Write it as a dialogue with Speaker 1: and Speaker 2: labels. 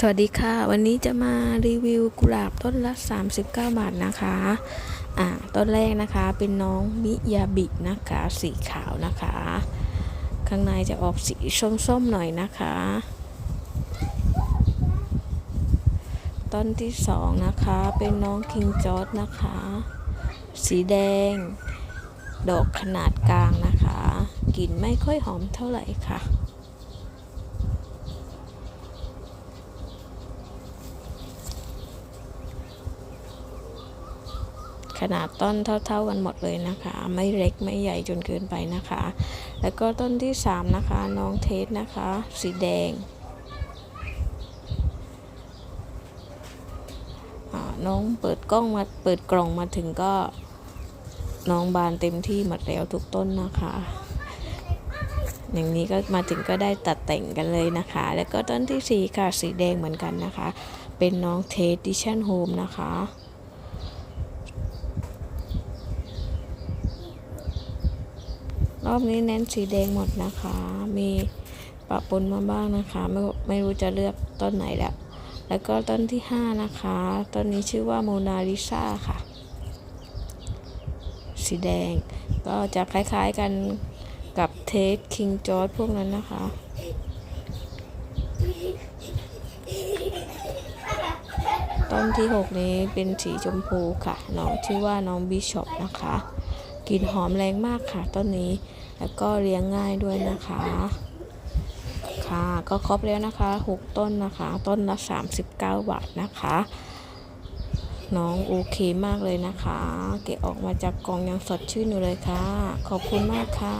Speaker 1: สวัสดีค่ะ วันนี้จะมารีวิวกุหลาบต้นละ 39 บาทนะคะอ่าต้นแรกนะคะเป็นน้องมิยาบินะคะสีขาวนะคะ ข้างในจะออกสีส้มๆหน่อยนะคะ ต้นที่สองนะคะเป็นน้องคิงจอร์ดนะคะ สีแดง ดอกขนาดกลางนะคะกลิ่นไม่ค่อยหอมเท่าไหร่ค่ะ ขนาดต้นเท่า ๆกันหมดเลยนะคะ ไม่เล็กไม่ใหญ่จนเกินไปนะคะ แล้วก็ต้นที่ 3 นะคะน้องเทสนะคะ สีแดงน้องเปิดกล้องมาเปิดกล่องมาถึงก็น้องบานเต็มที่หมดแล้วทุกต้นนะคะ อย่างนี้ก็มาถึงก็ได้ตัดแต่งกันเลยนะคะ แล้วก็ต้นทีสี่4ค่ะสีแดงเหมือนกันนะคะ เป็นน้องเทสดิชั่นโฮมนะคะ รอบนี้เน้นสีแดงหมดนะคะ มีปะปนมาบ้างนะคะ ไม่ไม่รู้จะเลือกต้นไหนแล้ว แล้วก็ต้นที่ 5 นะคะ ต้นนี้ชื่อว่าโมนาลิซาค่ะ สีแดง ก็จะคล้ายๆกันกับเทสคิงจอร์ดพวกนั้นนะคะ ต้นที่ 6 นี้เป็นสีชมพูค่ะ น้องชื่อว่าน้องบิชอปนะคะ กลิ่นหอมแรงมากค่ะต้นนี้ แล้วก็เลี้ยงง่ายด้วยนะคะ ค่ะ ก็ครบแล้วนะคะ 6 ต้นนะคะ ต้นละ 39 บาทนะคะ น้องโอเคมากเลยนะคะ เก็บออกมาจากกล่องยังสดชื่นอยู่เลยค่ะ ขอบคุณมากค่ะ